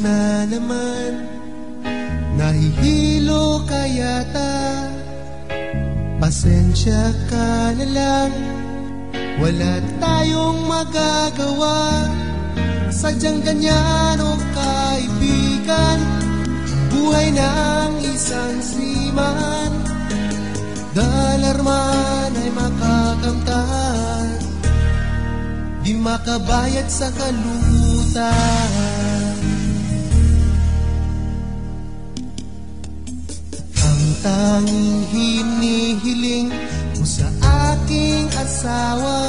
na naman. Nahihilo ka yata. Pasensya ka na lang. Wala tayong magagawa. Sadyang ganyan o kaibigan. Buhay ng isang siman Dalarman ay makakamtan Di makabayad sa kalungkutan tanging hinihiling mo sa aking asawa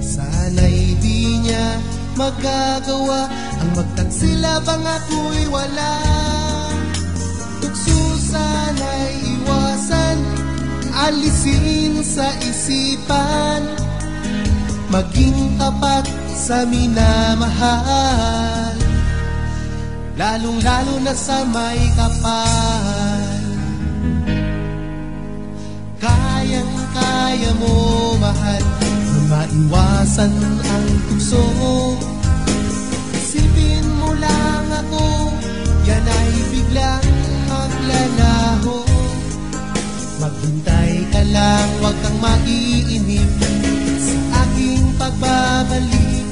Sana'y di niya magagawa. Ang magtagsilabang ako'y wala. Tukso sana'y iwasan Alisin sa isipan. Maging tapat sa minamahal Lalong-lalo na sa may kapal maiwasan ang tukso Isipin mo lang ako Yan ay biglang maglalaho. Maghintay ka lang, huwag kang maiinip Sa aking pagbabalik.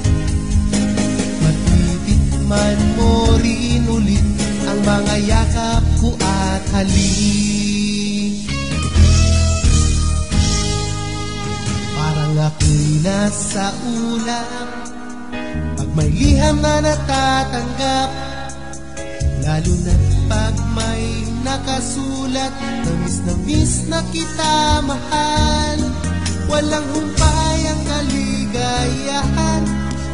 Matitikman mo rin ulit Ang mga yakap ko at halik nasa ulam. Pag may liham na natatanggap Lalo na pag may nakasulat Na miss na miss na kita mahal. Walang humpay ang kaligayahan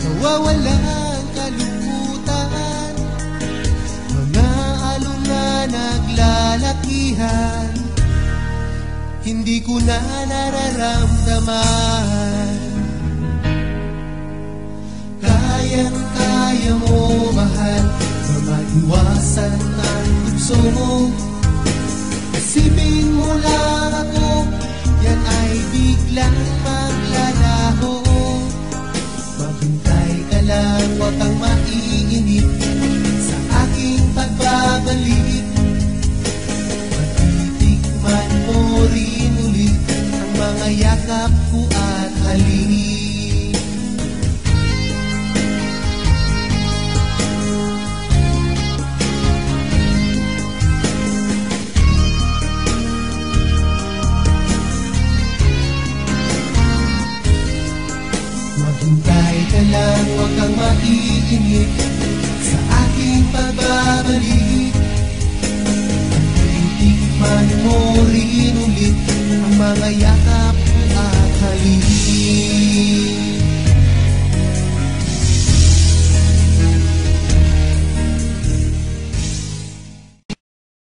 Nawawala ang kalungkutan. Mga alon na naglalakihan Hindi ko na nararamdaman Kayang-kaya mo mahal. Na maiwasan ang tukso mo. Isipin mo lang ako Yan ay biglang maglalaho. Maghintay ka lang Huwag kang maiinip Sa aking pagbabalik Matitikman mo rin ulit Ang mga yakap ko at halik kang maiinip